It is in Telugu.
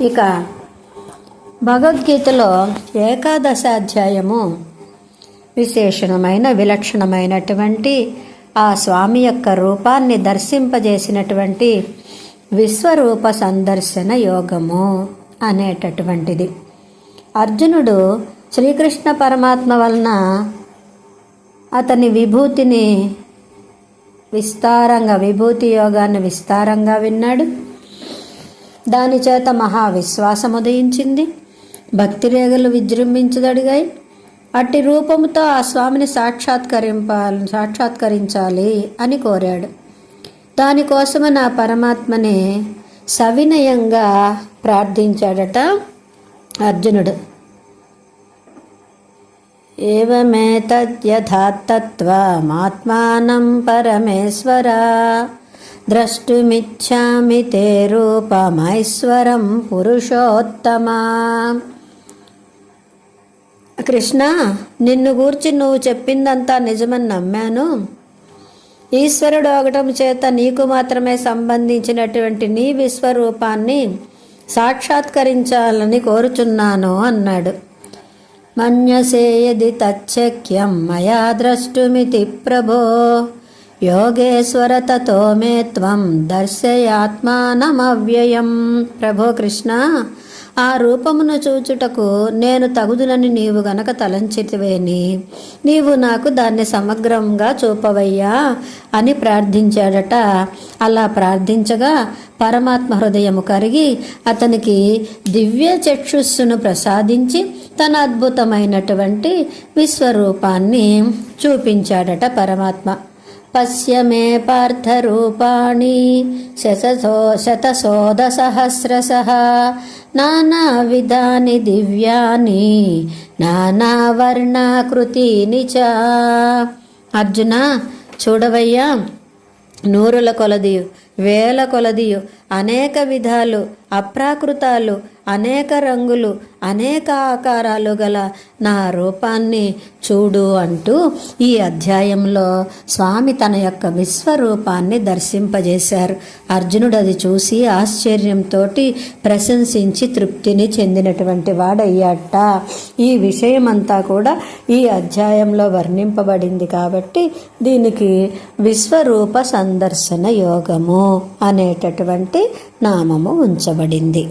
ఇక భగవద్గీతలో ఏకాదశాధ్యాయము విశేషణమైన విలక్షణమైనటువంటి ఆ స్వామి యొక్క రూపాన్ని దర్శింపజేసినటువంటి విశ్వరూప సందర్శన యోగము అనేటటువంటిది. అర్జునుడు శ్రీకృష్ణ పరమాత్మ వలన అతని విభూతిని విస్తారంగా విభూతి యోగాన్ని విస్తారంగా విన్నాడు. దానిచేత మహా ఉదయించింది భక్తి రేగలు విజృంభించదడిగాయి. అట్టి రూపముతో ఆ స్వామిని సాక్షాత్కరింపాలి సాక్షాత్కరించాలి అని కోరాడు. దానికోసమే నా పరమాత్మని సవినయంగా ప్రార్థించాడట అర్జునుడు. ఏవమేతద్యథాతత్వమాత్మానం పరమేశ్వరా ద్రష్టుమిచ్చామి తే రూపమైశ్వరం పురుషోత్తమా కృష్ణ నిన్ను గూర్చి నువ్వు చెప్పిందంతా నిజమని నమ్మాను. ఈశ్వరుడు ఒకటం చేత నీకు మాత్రమే సంబంధించినటువంటి నీ విశ్వరూపాన్ని సాక్షాత్కరించాలని కోరుచున్నాను అన్నాడు. మన్యసేయది తచ్చక్యం మయా ద్రష్టుమితి ప్రభో. యోగేశ్వర తతో మే త్వం దర్శయాత్మానమవ్యయం ప్రభో కృష్ణ ఆ రూపమును చూచుటకు నేను తగుదునని నీవు గనక తలంచితివేని నీవు నాకు దాన్ని సమగ్రంగా చూపవయ్యా అని ప్రార్థించాడట. అలా ప్రార్థించగా పరమాత్మ హృదయము కరిగి అతనికి దివ్య చక్షుస్సును ప్రసాదించి తన అద్భుతమైనటువంటి విశ్వరూపాన్ని చూపించాడట పరమాత్మ. పశ్య మే పార్థరూపాణి శతశో శతశోధసహస్రశ నానావిధాని దివ్యాని నానావర్ణాకృతిని చ అర్జున చూడవయ్యా నూరుల కొలదియు వేల కొలదియు అనేక విధాలు అప్రాకృతాలు అనేక రంగులు అనేక ఆకారాలు గల నా రూపాన్ని చూడు అంటూ ఈ అధ్యాయంలో స్వామి తన యొక్క విశ్వరూపాన్ని దర్శింపజేశారు. అర్జునుడు అది చూసి ఆశ్చర్యంతో ప్రశంసించి తృప్తిని చెందినటువంటి వాడయ్యాట. ఈ విషయమంతా కూడా ఈ అధ్యాయంలో వర్ణింపబడింది కాబట్టి దీనికి విశ్వరూప సందర్శన యోగము అనేటటువంటి నామము ఉంచబడింది.